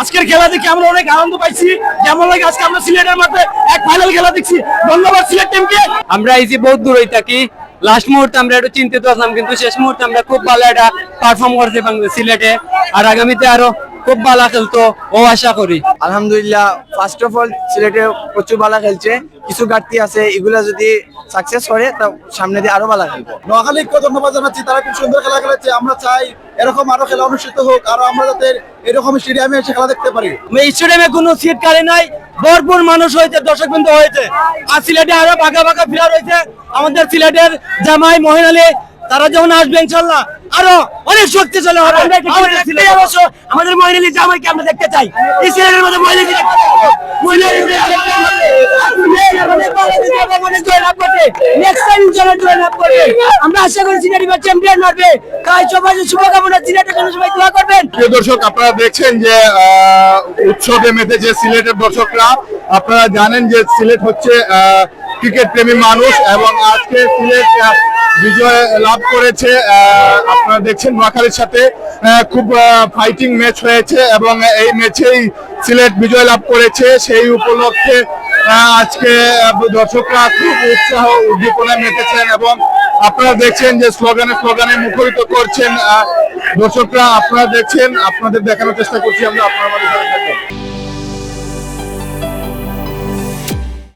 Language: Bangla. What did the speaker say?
আজকের খেলা দেখে আমরা অনেক আনন্দ পাইছি। যেমন লাগে? আজকে আমরা সিলেটের মাঠে এক ফাইনাল খেলা দেখছি। ধন্যবাদ সিলেট টিমকে আমরা এই যে বহুত দূরে থাকি লাস্ট মুহূর্তে আমরা একটু চিন্তিত আসলাম কিন্তু শেষ মুহূর্তে আমরা খুব ভালো একটা পারফর্ম করতে বাংলা সিলেটে। আর আগামীতে আরও খুব ভালো খেলতো ও আশা করি। আলহামদুলিল্লাহ ফার্স্ট অফ অল সিলেটে প্রচুর ভালো খেলছে। কিছু ঘাটতি আছে এগুলা যদি সাকসেস করে তা সামনে দিয়ে আরও ভালো খেলব। নোয়াখালীকে ধন্যবাদ জানাচ্ছি তারা খুব সুন্দর খেলা খেলেছে। আমরা চাই এরকম আরও খেলা অনুষ্ঠিত হোক আর আমরা যাতে এরকম স্টেডিয়ামে এসে খেলা দেখতে পারি। স্টেডিয়ামে কোনো সিট খালি নাই ভরপুর মানুষ হয়েছে দর্শক বিন্দু হয়েছে। আর সিলেটে আরও বাঁকা বাঁকা ফিরা রয়েছে আমাদের সিলেটের জামাই মহিন আলী তারা যখন আসবে ইনশাল্লাহ আরও অনেক শক্তিশালী হবে। আমরা দেখতে অবশ্য আমাদের মহিন আলী জামাইকে আমরা দেখতে চাই। এই সিলেটের মধ্যে আমরা আশা করি চ্যাম্পিয়ন তাই আপনারা দেখছেন যে উৎসবে মেতেছে সিলেটের আপনারা জানেন যে সিলেট হচ্ছে ক্রিকেট প্রেমী মানুষ এবং আজকে সিলেট বিজয় লাভ করেছে। আপনারা দেখছেন নোয়াখালীর সাথে খুব ফাইটিং ম্যাচ হয়েছে এবং এই ম্যাচেই সিলেট বিজয় লাভ করেছে। সেই উপলক্ষে আজকে আহ, দর্শকরা খুব উৎসাহ উদ্দীপনায় মেতেছেন এবং আপনারা দেখছেন যে স্লোগানে স্লোগানে মুখরিত করছেন দর্শকরা আপনারা দেখছেন আপনাদের দেখানোর চেষ্টা করছি আমরা আপনার আমাদের।